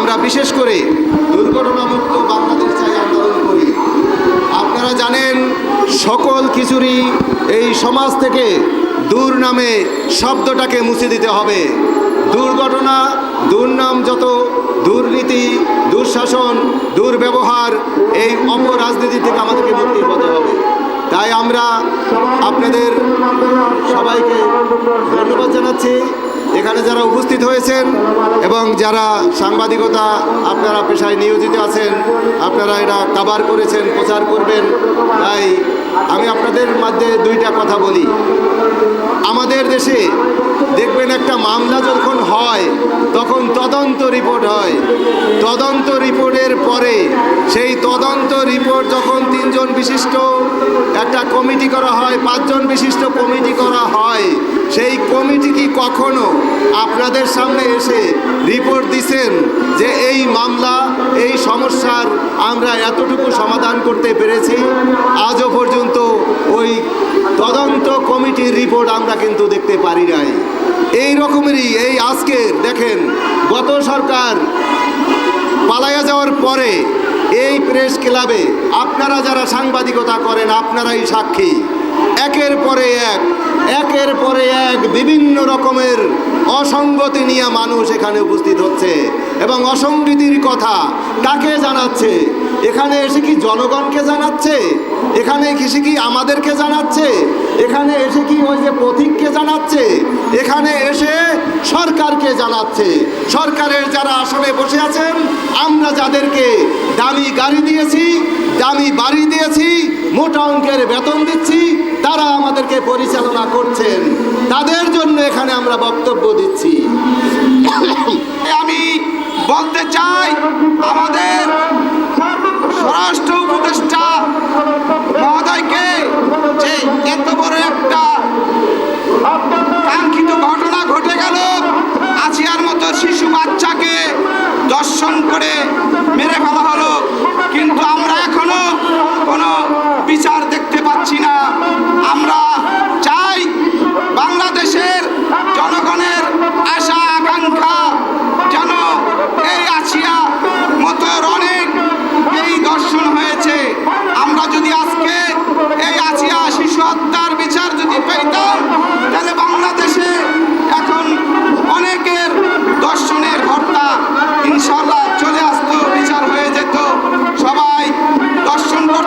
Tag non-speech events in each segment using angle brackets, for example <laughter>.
আমরা বিশেষ করে দুর্ঘটনামুক্ত বাংলাদেশ চাই আন্দোলন করি। আপনারা জানেন, সকল কিছুরই এই সমাজ থেকে দূর নামে শব্দটাকে মুছে দিতে হবে। দুর্ঘটনা, দুর্নাম যত দুর্নীতি, দুঃশাসন, দুর্ব্যবহার, এই অপরাজনীতি থেকে আমাদেরকে মুক্তি হতে হবে। তাই আমরা আপনাদের সবাইকে ধন্যবাদ জানাচ্ছি। এখানে যারা উপস্থিত হয়েছেন এবং যারা সাংবাদিকতা আপনারা পেশায় নিয়োজিত আছেন, আপনারা এটা কাবার করেছেন, প্রচার করবেন। তাই আমি আপনাদের মধ্যে দুইটা কথা বলি। আমাদের দেশে দেখবেন একটা মামলা যখন হয়, তখন তদন্ত রিপোর্ট হয়। তদন্ত রিপোর্টের পরে সেই তদন্ত রিপোর্ট যখন তিনজন বিশিষ্ট একটা কমিটি করা হয়, পাঁচজন বিশিষ্ট কমিটি করা হয়, সেই কমিটি কি কখনো আপনাদের সামনে এসে রিপোর্ট দিছেন যে এই মামলা, এই সমস্যার আমরা এতটুকু সমাধান করতে পেরেছি? আজও পর্যন্ত কমিটির রিপোর্ট আমরা কিন্তু দেখতে পারি নাই। এই রকমেরই, এই আজকে দেখেন, গত সরকার পালাইয়া যাওয়ার পরে এই প্রেস ক্লাবে আপনারা যারা সাংবাদিকতা করেন, আপনারাই সাক্ষী। একের পরে এক, একের পরে এক বিভিন্ন রকমের অসঙ্গতি নিয়ে মানুষ এখানে উপস্থিত হচ্ছে এবং অসঙ্গতির কথা কাকে জানাচ্ছে? এখানে এসে কি জনগণকে জানাচ্ছে? এখানে এসে কি আমাদেরকে জানাচ্ছে? এখানে এসে কি ওই যে পথিককে জানাচ্ছে? এখানে এসে সরকারকে জানাচ্ছে। সরকারের যারা আসনে বসে আছেন, আমরা যাদেরকে দামি গাড়ি দিয়েছি, দামি বাড়ি দিয়েছি, মোটা অঙ্কের বেতন দিচ্ছি, তারা আমাদেরকে পরিচালনা করছেন। তাদের জন্য এখানে আমরা বক্তব্য দিচ্ছি। <coughs> আমি বলতে চাই, আমাদের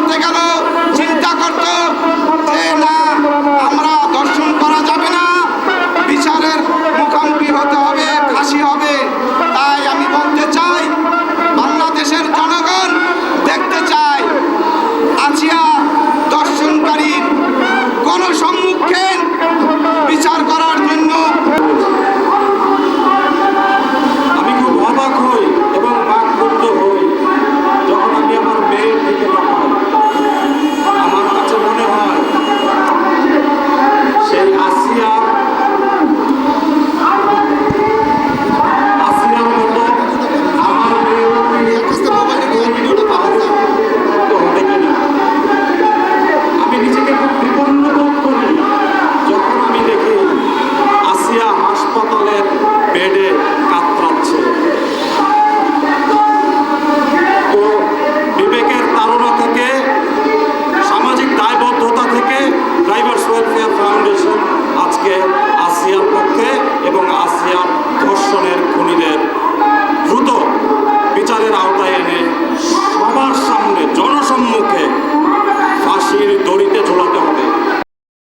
করতে গেল চিন্তা করতো ড্রাইভার্স ওয়েলফেয়ার ফাউন্ডেশন আজকে আসিয়ার পক্ষে এবং আসিয়ার ধর্ষণের খুনিদের দ্রুত